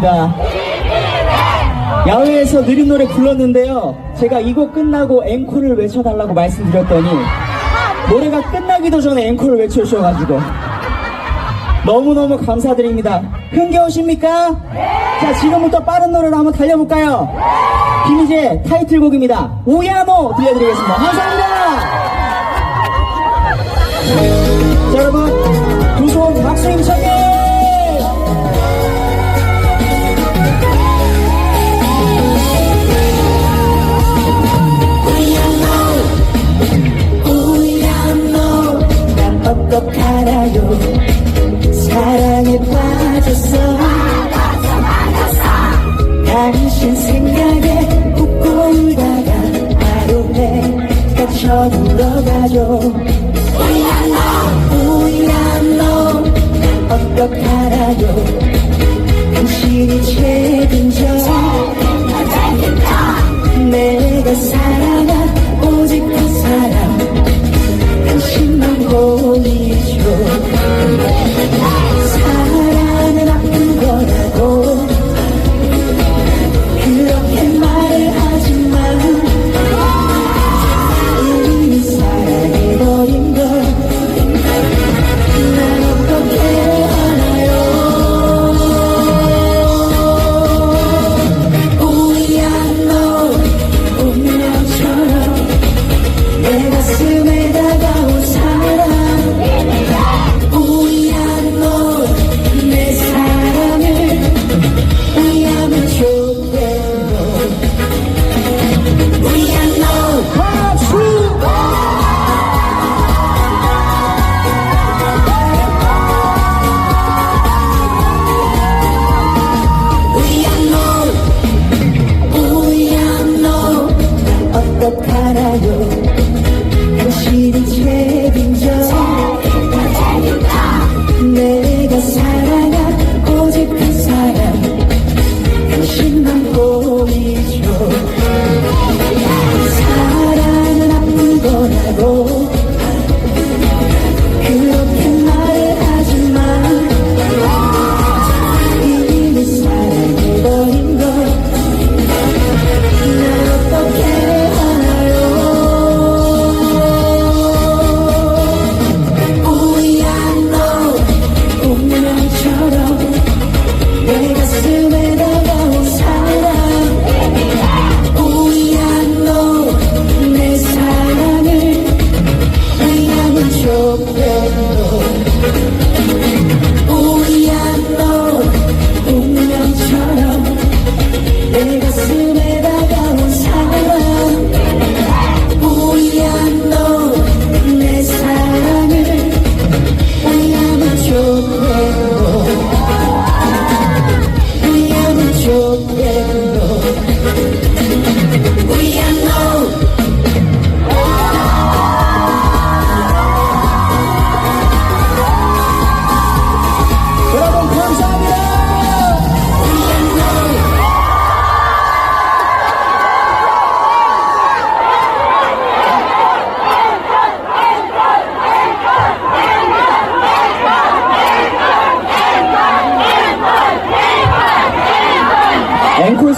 감사합니다. 야외에서 느린 노래 불렀는데요. 제가 이 곡 끝나고 앵콜을 외쳐달라고 말씀드렸더니 노래가 끝나기도 전에 앵콜을 외쳐주셔가지고 너무너무 감사드립니다. 흥겨우십니까? 자, 지금부터 빠른 노래로 한번 달려볼까요? 김희재 타이틀곡입니다. 우야노 들려드리겠습니다. 감사합니다. 자, 여러분, 두손 박수 힘차게! 난 어떡하나요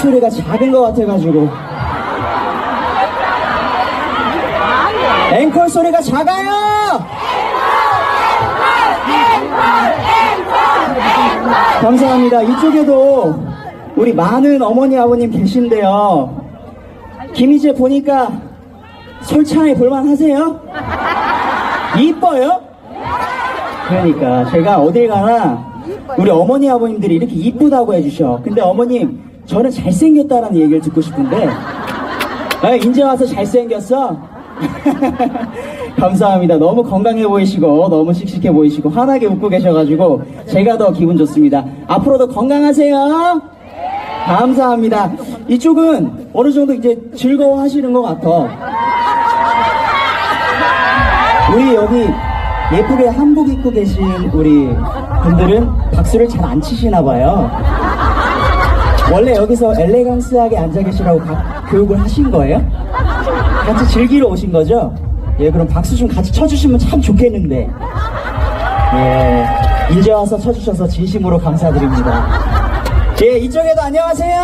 소리가 작은 것 같아가지고 앵콜 소리가 작아요! 감사합니다. 이쪽에도 우리 많은 어머니 아버님 계신데요. 김희재 보니까 솔찬히 볼만하세요? 이뻐요? 그러니까 제가 어딜 가나 우리 어머니 아버님들이 이렇게 이쁘다고 해주셔. 근데 어머님 저는 잘생겼다라는 얘기를 듣고 싶은데 아, 이제 와서 잘생겼어? 감사합니다. 너무 건강해 보이시고 너무 씩씩해 보이시고 환하게 웃고 계셔가지고 제가 더 기분 좋습니다. 앞으로도 건강하세요. 감사합니다. 이쪽은 어느 정도 이제 즐거워하시는 것 같아. 우리 여기 예쁘게 한복 입고 계신 우리 분들은 박수를 잘 안 치시나 봐요. 원래 여기서 엘레강스하게 앉아 계시라고 가- 교육을 하신 거예요? 같이 즐기러 오신 거죠? 예, 그럼 박수 좀 같이 쳐주시면 참 좋겠는데. 예, 이제 와서 쳐주셔서 진심으로 감사드립니다. 예, 이쪽에도 안녕하세요.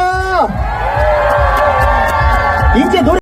이제 노래